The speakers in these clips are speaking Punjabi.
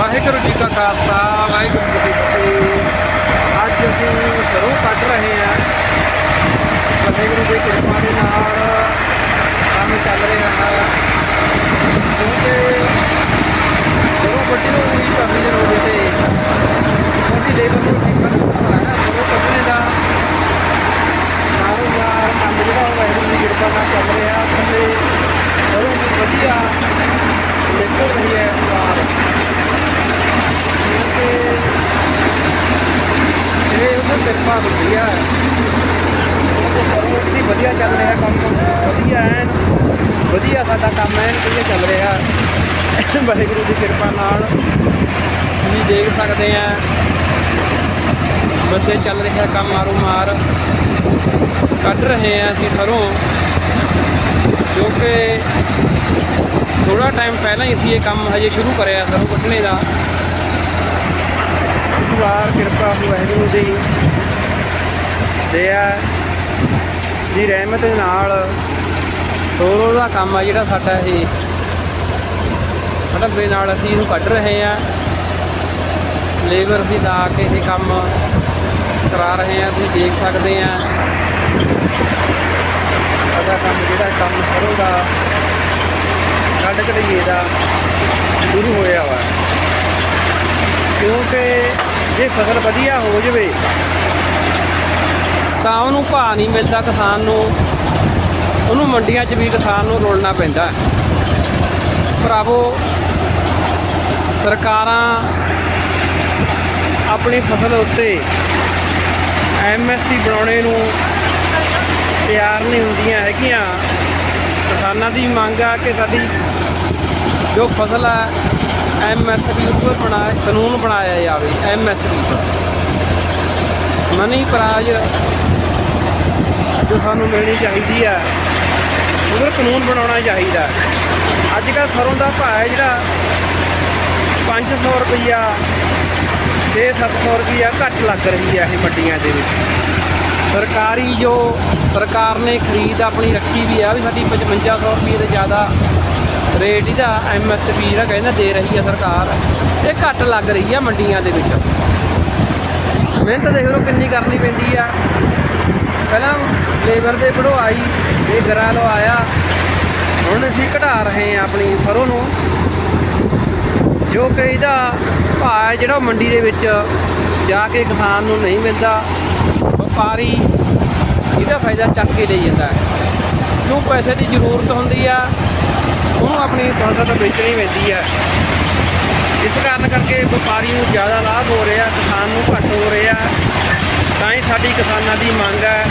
ਵਾਹਿਗੁਰੂ ਜੀ ਕਾ ਖਾਲਸਾ, ਵਾਹਿਗੁਰੂ ਜੀ ਕੀ ਫਤਿਹ। ਅੱਜ ਅਸੀਂ ਸਰੋਂ ਕੱਢ ਰਹੇ ਹਾਂ। ਵਾਹਿਗੁਰੂ ਦੀ ਕਿਰਪਾ ਦੇ ਨਾਲ ਕੰਮ ਚੱਲ ਰਿਹਾ ਹੈ। ਕਿਉਂਕਿ ਸਰੋਂ ਵੱਡੀ ਨੂੰ ਵੀ ਕਰਨੀ ਦਿਨ ਹੋ ਗਏ ਤੇ ਉਹਦੀ ਲੇਬਰ ਨੂੰ ਠੀਕ ਕਰ ਹੈ ਸਰੋਂ ਕੱਢਣੇ ਦਾ। ਕਾਰੋਬਾਰ ਕੰਮ ਜਿਹੜਾ ਵਾਹਿਗੁਰੂ ਦੀ ਕਿਰਪਾ ਨਾਲ ਚੱਲ ਰਿਹਾ। ਥੱਲੇ ਸਰੋਂ ਵੀ ਵਧੀਆ ਨਿਕਲ ਰਹੀ ਹੈ ਬਾਹਰ ਕਿਉਂਕਿ ਇਹ ਉਹਨਾਂ ਕਿਰਪਾ ਹੁੰਦੀ ਆ। ਵੀ ਵਧੀਆ ਚੱਲ ਰਿਹਾ ਕੰਮ। ਵਧੀਆ ਐਨ। ਵਧੀਆ ਸਾਡਾ ਕੰਮ ਐਨ, ਵਧੀਆ ਚੱਲ ਰਿਹਾ। ਵਾਹਿਗੁਰੂ ਦੀ ਕਿਰਪਾ ਨਾਲ। ਤੁਸੀਂ ਦੇਖ ਸਕਦੇ ਆ। ਬੱਸੇ ਚੱਲ ਰਿਹਾ ਕੰਮ ਮਾਰੂ ਮਾਰ ਕੱਢ ਰਹੇ ਆ ਅਸੀਂ ਸਰੋਂ। ਜੋ ਕਿ ਥੋੜਾ ਟਾਈਮ ਪਹਿਲਾਂ ਹੀ ਅਸੀਂ ਇਹ ਕੰਮ ਹਜੇ ਸ਼ੁਰੂ ਕਰਿਆ ਸਰੋਂ ਕੱਢਣੇ ਦਾ। ਵਾਰ ਕਿਰਪਾ ਵਾਹਿਗੁਰੂ ਦੀ। ਦਇਆ ਦੀ ਰਹਿਮਤ ਨਾਲ ਸੋਰੋ ਦਾ ਕੰਮ ਆ ਜਿਹੜਾ ਸਾਡਾ ਇਹ। ਹੜੱਬੇ ਨਾਲ ਅਸੀਂ ਇਹਨੂੰ ਕੱਢ ਰਹੇ ਆ। ਲੇਬਰ ਅਸੀਂ ਲਾ ਕੇ ਇਹ ਕੰਮ ਕਰਾ ਰਹੇ ਆ, ਤੁਸੀਂ ਦੇਖ ਸਕਦੇ ਆ। ਸਾਡਾ ਕੰਮ ਜਿਹੜਾ ਕੰਮ ਸਰੋਂ ਦਾ ਕੱਢ ਕਢਈਏ ਦਾ ਸ਼ੁਰੂ ਹੋਇਆ ਵਾ। ਕਿਉਂਕਿ ਜੇ ਫਸਲ ਵਧੀਆ ਹੋ ਜਵੇ, ਤਾਂ ਉਹਨੂੰ ਭਾਅ ਨਹੀਂ ਮਿਲਦਾ ਕਿਸਾਨ ਨੂੰ। ਉਹਨੂੰ ਮੰਡੀਆਂ 'ਚ ਵੀ ਕਿਸਾਨ ਨੂੰ ਰੋਲਣਾ ਪੈਂਦਾ। ਭਰਾਵੋ, ਸਰਕਾਰਾਂ ਆਪਣੀ ਫਸਲ ਉੱਤੇ ਐਮਐਸਪੀ ਬਣਾਉਣੇ ਨੂੰ ਤਿਆਰ ਨਹੀਂ ਹੁੰਦੀਆਂ ਹੈਗੀਆਂ। ਕਿਸਾਨਾਂ ਦੀ ਮੰਗ ਆ ਕਿ ਸਾਡੀ ਜੋ ਫਸਲ ਹੈ ਐਮਐਸਪੀ ਉੱਪਰ ਬਣਾਇਆ, ਕਾਨੂੰਨ ਬਣਾਇਆ ਜਾਵੇ ਐਮਐਸਪੀ ਮਨੀ ਪ੍ਰਾਜ ਜੋ ਸਾਨੂੰ ਮਿਲਣੀ ਚਾਹੀਦੀ ਆ, ਉਹਦਾ ਕਾਨੂੰਨ ਬਣਾਉਣਾ ਚਾਹੀਦਾ। ਅੱਜ ਕੱਲ੍ਹ ਸਰੋਂ ਦਾ ਭਾਅ ਹੈ ਜਿਹੜਾ 500 ਰੁਪਈਆ 6-700 ਰੁਪਈਆ ਘੱਟ ਲੱਗ ਰਹੀ ਹੈ ਇਹ ਮੰਡੀਆਂ ਦੇ ਵਿੱਚ। ਸਰਕਾਰੀ ਜੋ ਸਰਕਾਰ ਨੇ ਖਰੀਦ ਆਪਣੀ ਰੱਖੀ ਵੀ ਆ ਵੀ ਸਾਡੀ 5500 ਰੁਪਏ ਤੋਂ ਜ਼ਿਆਦਾ ਰੇਟ ਇਹਦਾ ਐਮਐਸਪੀ ਜਿਹੜਾ ਕਹਿੰਦਾ ਦੇ ਰਹੀ ਹੈ ਸਰਕਾਰ। ਇਹ ਘੱਟ ਲੱਗ ਰਹੀ ਆ ਮੰਡੀਆਂ ਦੇ ਵਿੱਚ। ਮਿਹਨਤ ਦੇਖ ਲਓ ਕਿੰਨੀ ਕਰਨੀ ਪੈਂਦੀ ਆ। ਪਹਿਲਾਂ ਲੇਬਰ ਦੇ ਵਢਵਾਈ ਇਹ ਗਰਾ ਆਇਆ। ਹੁਣ ਅਸੀਂ ਘਟਾ ਰਹੇ ਆ ਆਪਣੀ ਸਰੋਂ ਨੂੰ। ਜੋ ਕਿ ਇਹਦਾ ਭਾਅ ਹੈ ਜਿਹੜਾ ਉਹ ਮੰਡੀ ਦੇ ਵਿੱਚ ਜਾ ਕੇ ਕਿਸਾਨ ਨੂੰ ਨਹੀਂ ਮਿਲਦਾ। ਵਪਾਰੀ ਇਹਦਾ ਫਾਇਦਾ ਚੱਕ ਕੇ ਲਈ ਜਾਂਦਾ ਹੈ। ਕਿਉਂ ਪੈਸੇ ਦੀ ਜ਼ਰੂਰਤ ਹੁੰਦੀ ਆ, ਉਹਨੂੰ ਆਪਣੀ ਫਸਲ ਵੇਚਣੀ ਪੈਂਦੀ ਆ। ਇਸ ਕਾਰਨ ਕਰਕੇ ਵਪਾਰੀ ਨੂੰ ਜ਼ਿਆਦਾ ਲਾਭ ਹੋ ਰਿਹਾ, ਕਿਸਾਨ ਨੂੰ ਘੱਟ ਹੋ ਰਿਹਾ। ਤਾਂ ਹੀ ਸਾਡੀ ਕਿਸਾਨਾਂ ਦੀ ਮੰਗ ਹੈ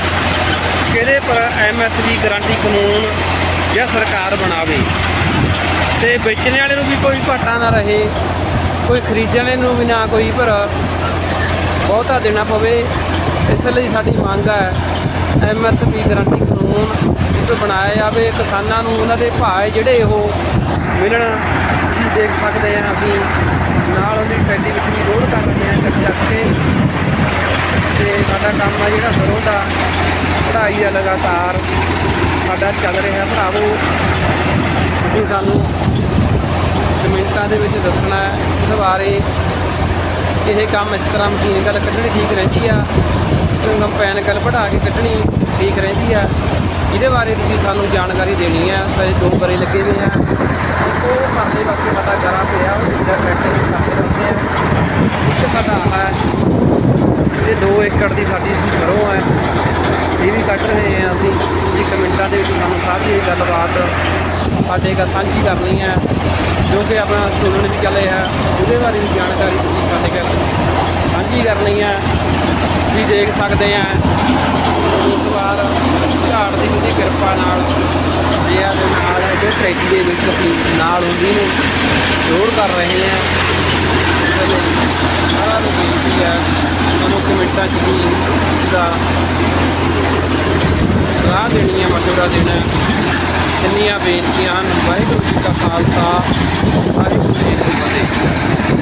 ਕਿ ਇਹਦੇ ਪਰ ਐਮਐਸਪੀ ਗਾਰੰਟੀ ਕਾਨੂੰਨ ਜਾਂ ਸਰਕਾਰ ਬਣਾਵੇ। ਤੇ ਵੇਚਣ ਵਾਲੇ ਨੂੰ ਵੀ ਕੋਈ ਘਾਟਾ ਨਾ ਰਹੇ, ਕੋਈ ਖਰੀਦਣ ਵਾਲੇ ਨੂੰ ਵੀ ਨਾ ਕੋਈ, ਪਰ ਬਹੁਤਾ ਦੇਣਾ ਪਵੇ। ਇਸ ਲਈ ਸਾਡੀ ਮੰਗ ਹੈ ਐਮਐਸਪੀ ਗਾਰੰਟੀ ਕਾਨੂੰਨ ਇੱਕ ਬਣਾਇਆ ਜਾਵੇ, ਕਿਸਾਨਾਂ ਨੂੰ ਉਹਨਾਂ ਦੇ ਭਾਅ ਜਿਹੜੇ ਉਹ ਮਿਲਣ, ਤੁਸੀਂ ਦੇਖ ਸਕਦੇ ਆ ਅਸੀਂ ਨਾਲ ਉਹਦੀ ਟੈਲੀ ਵਿੱਚ ਵੀ ਲੋਡ ਕਰ ਰਹੇ ਆ ਚੱਕ ਚੱਕ ਕੇ। ਤੇ ਸਾਡਾ ਕੰਮ ਆ ਜਿਹੜਾ ਸਰੋਂ ਦਾ ਪੜ੍ਹਾਈ ਆ ਲਗਾਤਾਰ। ਸਾਡਾ ਚੱਲ ਰਿਹਾ ਭਰਾਵੋ। ਤੁਸੀਂ ਸਾਨੂੰ ਕਮੈਂਟਾਂ ਦੇ ਵਿੱਚ ਦੱਸਣਾ ਹੈ, ਇਸ ਬਾਰੇ ਇਹ ਕੰਮ ਇਸ ਤਰ੍ਹਾਂ ਮਸ਼ੀਨ ਗੱਲ ਕੱਢਣੀ ਠੀਕ ਰਹਿੰਦੀ ਆ ਤੇ ਕੰਪੈਨ ਗੱਲ ਵਢਾ ਕੇ ਕੱਢਣੀ ਠੀਕ ਰਹਿੰਦੀ ਆ। ਇਹਦੇ ਬਾਰੇ ਤੁਸੀਂ ਸਾਨੂੰ ਜਾਣਕਾਰੀ ਦੇਣੀ ਹੈ ਸਾਡੇ ਦੋ ਕਰੇ ਲੱਗੇ ਹੋਏ ਆ। ਉਹ ਸਾਡੇ ਵਾਸਤੇ ਸਾਡਾ ਗਰਾ ਪਿਆ, ਉਹ ਜਿਹੜਾ ਟਰੈਕਟਰ ਸਾਡੇ ਕਰਦੇ ਆ ਇੱਕ ਸਾਡਾ ਆਹ ਹੈ। ਇਹ 2 ਏਕੜ ਦੀ ਸਾਡੀ ਸਰੋਂ ਹੈ। ਇਹ ਵੀ ਕੱਢ ਰਹੇ ਆ ਅਸੀਂ। ਜੀ ਕਮੈਂਟਾਂ ਦੇ ਵਿੱਚ ਸਾਨੂੰ ਸਾਰੀ ਗੱਲਬਾਤ ਸਾਡੇ ਨਾਲ ਸਾਂਝੀ ਕਰਨੀ ਹੈ, ਜੋ ਕਿ ਆਪਣਾ ਸੁਣਨ ਵੀ ਚੱਲੇ ਆ ਉਹਦੇ ਬਾਰੇ ਵੀ ਜਾਣਕਾਰੀ ਤੁਸੀਂ ਸਾਡੇ ਨਾਲ ਸਾਂਝੀ ਕਰਨੀ ਹੈ। ਵੀ ਦੇਖ ਸਕਦੇ ਆ। ਇਸ ਵਾਰ ਝਾੜ ਦੀ ਉਹਦੀ ਕਿਰਪਾ ਨਾਲ ਜੇ ਆ ਦੇ ਨਾਲ ਜੋ ਟਰੈਕੀ ਦੇ ਵਿੱਚ ਅਸੀਂ ਨਾਲ ਹੁੰਦੀ ਨੂੰ ਲੋਡ ਕਰ ਰਹੇ ਆ। ਇਸ ਲਈ ਸਾਰਾ ਨੂੰ ਬੇਨਤੀ ਹੈ ਤੁਹਾਨੂੰ ਕਮੈਂਟਾਂ 'ਚ ਵੀ ਦਾ ਸਲਾਹ ਦੇਣੀ ਹੈ ਮਸ਼ਵਰਾ ਦੇਣਾ ਹੈ। ਕਿੰਨੀਆਂ ਬੇਨਤੀਆਂ ਹਨ। ਵਾਹਿਗੁਰੂ ਜੀ ਕਾ ਖਾਲਸਾ ਵਾਹਿਗੁਰੂ ਜੀ ਕੀ ਫਤਿਹ